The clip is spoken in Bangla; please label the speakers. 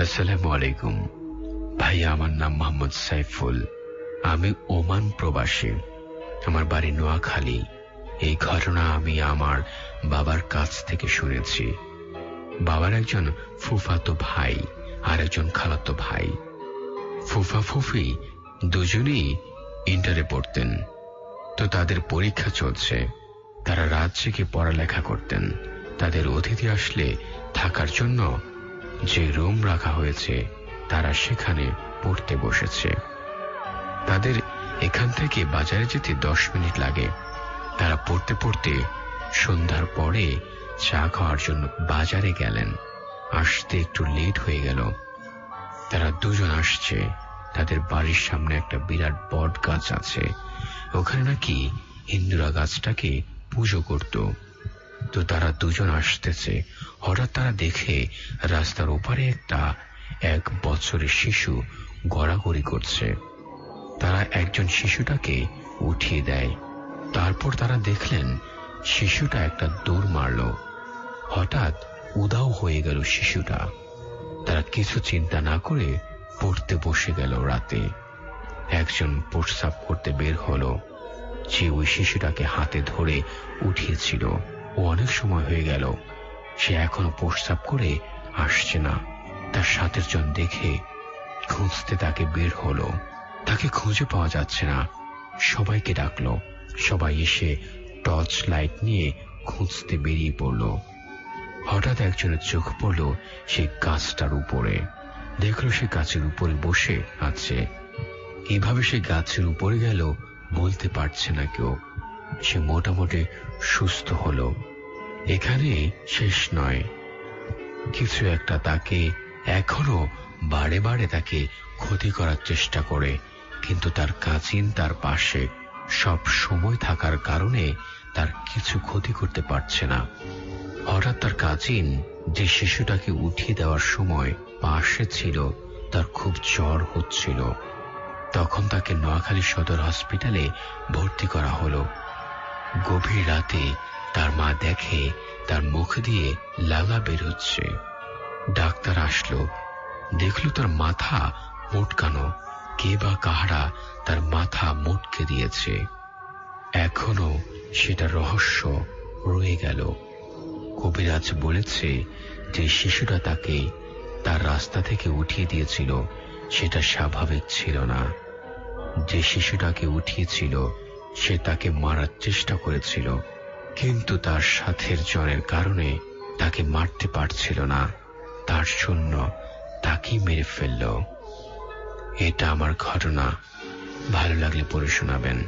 Speaker 1: আসসালামু আলাইকুম। ভাইয়া আমার নাম মোহাম্মদ সাইফুল। আমি ওমান প্রবাসী। আমার বাড়ি নোয়াখালী। এই ঘটনা আমি আমার বাবার কাছ থেকে শুনেছি। বাবার একজন ফুফাতো ভাই আর একজন খালাতো ভাই। ফুফা ফুফি দুজনেই ইন্টারে পড়তেন। তো তাদের পরীক্ষা চলছে। তারা রাত জেগে পড়ালেখা করতেন। তাদের অতিথি আসলে থাকার জন্য যে রুম রাখা হয়েছে, তারা সেখানে পড়তে বসেছে। তাদের এখান থেকে বাজারে যেতে দশ মিনিট লাগে। তারা পড়তে পড়তে সন্ধ্যার পরে চা খাওয়ার জন্য বাজারে গেলেন। আসতে একটু লেট হয়ে গেল। তারা দুজন আসছে। তাদের বাড়ির সামনে একটা বিরাট বট গাছ আছে। ওখানে নাকি হিন্দুরা গাছটাকে পুজো করত। তো তারা দুজন আসতেছে। হঠাৎ তারা দেখে রাস্তার ওপারে একটা এক বছরের শিশু গড়াগড়ি করছে। তারা একজন শিশুটাকে উঠিয়ে দেয়। তারপর তারা দেখলেন শিশুটা একটা দৌড় মারল। হঠাৎ উদাও হয়ে গেল শিশুটা। তারা কিছু চিন্তা না করে পড়তে বসে গেল রাতে। একজন প্রস্রাব করতে বের হলো। যে ওই শিশুটাকে হাতে ধরে উঠিয়েছিল। অনেক সময় হয়ে গেল। সে এখনও প্রস্রাব করে আসছে না। তার সাথের জন দেখে খুঁজতে তাকে বের হলো। তাকে খুঁজে পাওয়া যাচ্ছে না। সবাইকে ডাকলো। সবাই এসে টর্চ লাইট নিয়ে খুঁজতে বেরিয়ে পড়ল। হঠাৎ একজনের চোখ পড়ল সেই গাছটার উপরে। দেখল সে গাছের উপরে বসে আছে। এভাবে সে গাছের উপরে গেল বলতে পারছে না কেউ। সে মোটামুটি সুস্থ হলো। এখানে শেষ নয়। কিছু একটা তাকে এখনও বারে বারে তাকে ক্ষতি করার চেষ্টা করে, কিন্তু তার কাজিন তার পাশে সব সময় থাকার কারণে তার কিছু ক্ষতি করতে পারছে না। হঠাৎ তার কাচিন যে শিশুটাকে উঠিয়ে দেওয়ার সময় পাশে ছিল, তার খুব জ্বর হচ্ছিল। তখন তাকে নোয়াখালী সদর হসপিটালে ভর্তি করা হলো। গভীর রাতে তার মা দেখে, তার মুখ দিয়ে লালা বের হচ্ছে ডাক্তার আসলো। দেখল তার মাথা মোটকানো। কে বা কাহারা তার মাথা মোটকে দিয়েছে। এখনও সেটা রহস্য রয়ে গেল। কবিরাজ বলেছে যে শিশুটা তাকে তার রাস্তা থেকে উঠিয়ে দিয়েছিল, সেটা স্বাভাবিক ছিল না। যে শিশুটাকে উঠিয়েছিল সে তাকে মারার চেষ্টা করেছিল, কিন্তু তার সাথের জ্বরের কারণে তাকে মারতে পারছিল না। তার জন্য তাকেই মেরে ফেলল। এটা আমার ঘটনা। ভালো লাগলে পড়ে শোনাবেন।